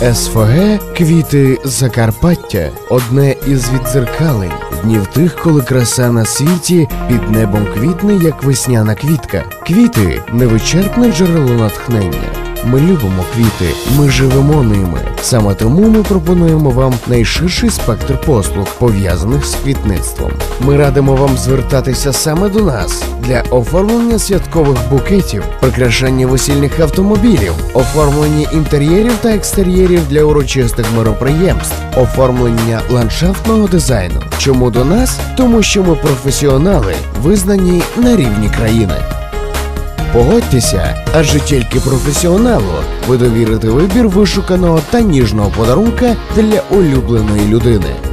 СФГ Квіти Закарпаття одне із відзеркалень днів тих, коли краса на світі під небом квітне, як весняна квітка. Квіти невичерпне джерело натхнення. Ми любимо квіти, ми живемо ними. Саме тому ми пропонуємо вам найширший спектр послуг, пов'язаних з квітництвом. Ми радимо вам звертатися саме до нас для оформлення святкових букетів, прикрашання весільних автомобілів, оформлення інтер'єрів та екстер'єрів для урочистих мероприємств, оформлення ландшафтного дизайну. Чому до нас? Тому що ми професіонали, визнані на рівні країни. Погодьтеся, адже тільки професіоналу ви довірите вибір вишуканого та ніжного подарунка для улюбленої людини.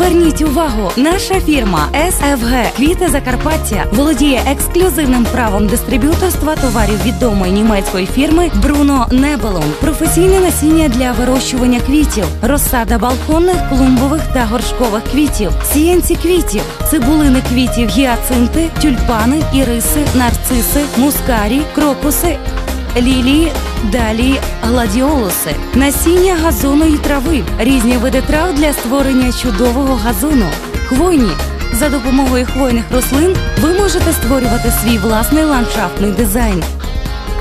Зверніть увагу, наша фірма SFG Квіти Закарпаття володіє ексклюзивним правом дистриб'юторства товарів відомої німецької фірми Бруно Небелон, професійне насіння для вирощування квітів, розсада балконних, клумбових та горшкових квітів, сіянці квітів, цибулини квітів, гіацинти, тюльпани, іриси, нарциси, мускарі, крокуси, лілії, далі гладіолуси, насіння газону і трави, різні види трав для створення чудового газону, хвойні. За допомогою хвойних рослин ви можете створювати свій власний ландшафтний дизайн.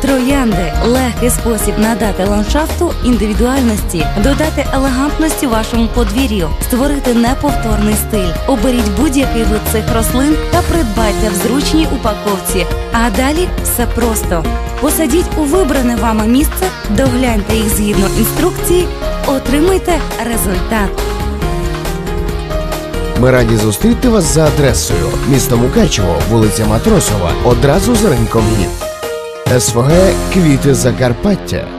Троянди легкий спосіб надати ландшафту індивідуальності, додати елегантності вашому подвір'ю, створити неповторний стиль. Оберіть будь-який вид цих рослин та придбайте в зручній упаковці. А далі все просто. Посадіть у вибране вами місце, догляньте їх згідно інструкції, отримайте результат. Ми раді зустріти вас за адресою місто Мукачево, вулиця Матросова, одразу за ринком гід. СФГ Квіти Закарпаття.